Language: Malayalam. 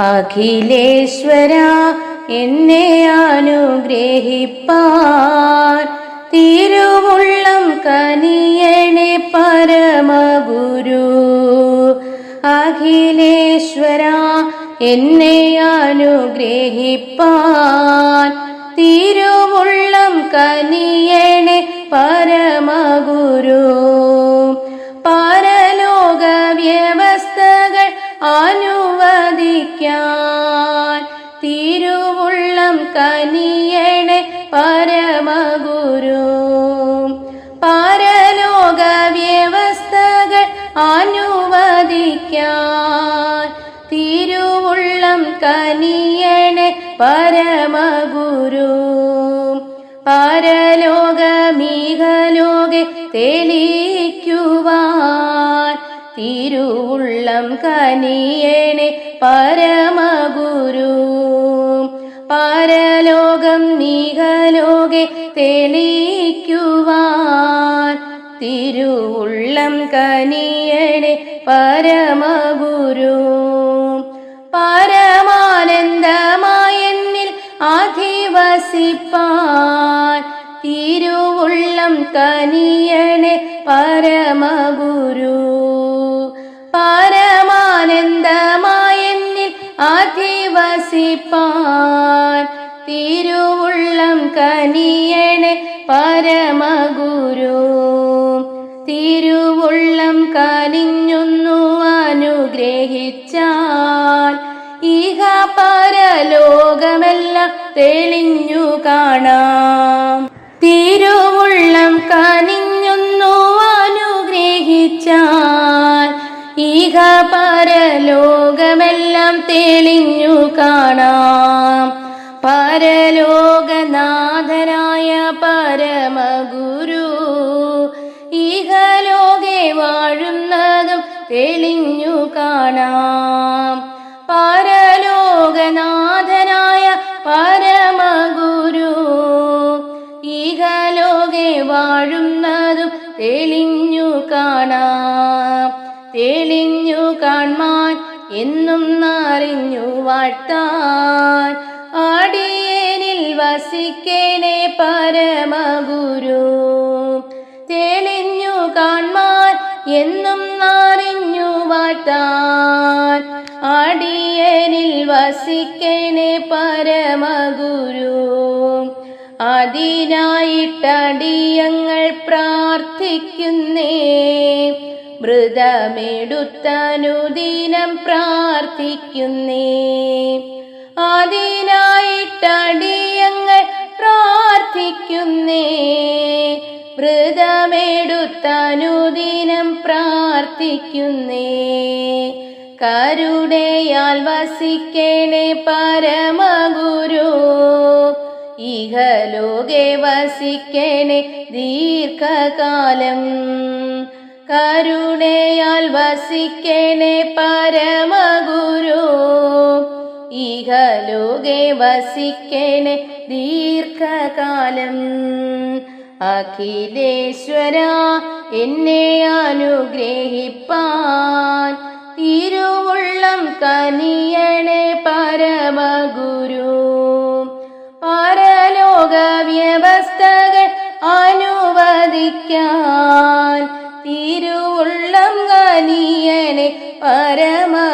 അഖിലേശ്വര എന്നെ അനുഗ്രഹിപ്പാൻ. തിരുവുള്ളം കനിയണെ പരമഗുരു. അഖിലേശ്വര എന്നെ അനുഗ്രഹിപ്പാൻ. തിരുവുള്ളം കനിയണെ പരമഗുരു. കനിയണെ പരമഗുരു. പരലോക വ്യവസ്ഥകൾ അനുവദിക്കാൻ തിരുവുള്ളം കനിയണെ പരമഗുരു. പരലോകമീഹലോകെ തെളിക്കുവാൻ തിരുവുള്ളം കനിയണെ പരമഗുരു. പരലോകം നീഹലോകെ തെളിക്കുവാൻ തിരുവുള്ളം കനിയണെ പരമഗുരു. പരമാനന്ദമായെന്നിൽ അധിവസിപ്പാൻ തിരുവുള്ളം കനിയണെ പരമഗുരു. പരമാനന്ദമായെന്നിൽ അധിവസിപ്പാൻ തിരുവുള്ളം കനിയണെ പരമഗുരു. തിരുവുള്ളം കനിഞ്ഞൊന്നു അനുഗ്രഹിച്ചാൽ ഇഹ പരലോകമെല്ലാം തെളിഞ്ഞു കാണാം. തിരുവുള്ളം കനിഞ്ഞൊന്നു അനുഗ്രഹിച്ചാൽ ഇഹ പരലോകമെല്ലാം തെളിഞ്ഞു കാണാം. പരലോകനാഥനായ പരമഗുരു. ഇഹലോകെ വാഴുന്നതും തെളിഞ്ഞു കാണാം. പരലോകനാഥനായ പരമഗുരു. ഇഹലോകെ വാഴുന്നതും തെളിഞ്ഞു കാണാം. തെളിഞ്ഞു കാൺമാൻ എന്നും അറിഞ്ഞു വാഴ്ത്താൻ അടിയനിൽ വസിക്കേനെ പരമഗുരു. തെളിഞ്ഞു കാൺമാൻ എന്നും നാറിഞ്ഞു വാട്ടാൻ അടിയനിൽ വസിക്കേനെ പരമഗുരു. അതിനായിട്ടടിയങ്ങൾ പ്രാർത്ഥിക്കുന്നേ. മൃതമെടുത്തനുദിനം പ്രാർത്ഥിക്കുന്നേ. അതിനായിട്ടടിയങ്ങൾ പ്രാർത്ഥിക്കുന്നേ. വ്രതമെടുത്തനുദിനം പ്രാർത്ഥിക്കുന്നേ. കരുണയാൽ വസിക്കേണേ പരമഗുരു. ഇഹലോകെ വസിക്കേണേ ദീർഘകാലം. കരുണയാൽ വസിക്കേണേ പരമഗുരു. വസിക്കേണേ ദീർഘകാലം. അഖിലേശ്വര എന്നെ അനുഗ്രഹിപ്പാൻ. തിരുവുള്ളം കനിയണേ പരമഗുരു. പരലോക വ്യവസ്ഥകൾ അനുവദിക്കാൻ. തിരുവുള്ളം കനിയണേ പരമഗുരു